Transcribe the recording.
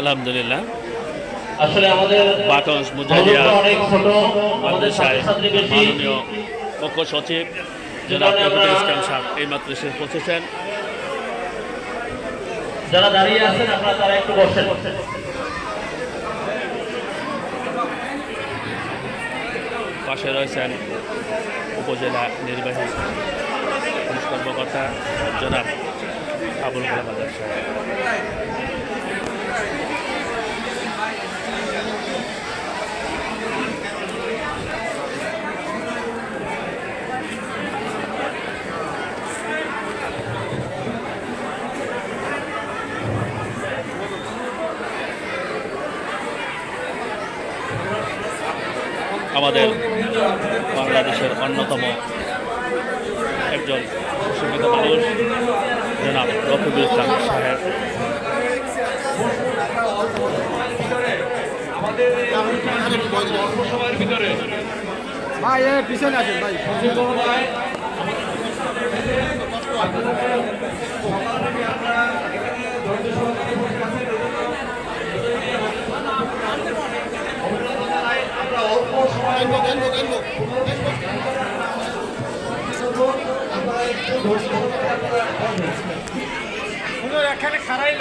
আলহামদুলিল্লাহ। আসলে আমাদের বাকস মুজাহিয়া মাদ্রাসায় মাননীয় মুখ্য সচিব জনাব রফিকুল ইসলাম সাহেব এই মাত্র শেষ পৌঁছেছেন। যারা দাঁড়িয়ে আছেন আপনারা তারা একটু বসেন। পাশে রয়েছেন উপজেলা নির্বাহী কর্মকর্তা জনাব আবুল কালাম সাহেব। আমাদের বাংলাদেশের অন্যতম একজন সুশিক্ষিত মানুষ জনাব রফিকুল ইসলাম সাহেব। ভাই পিছনে আছে ভাই। এখানে খারাই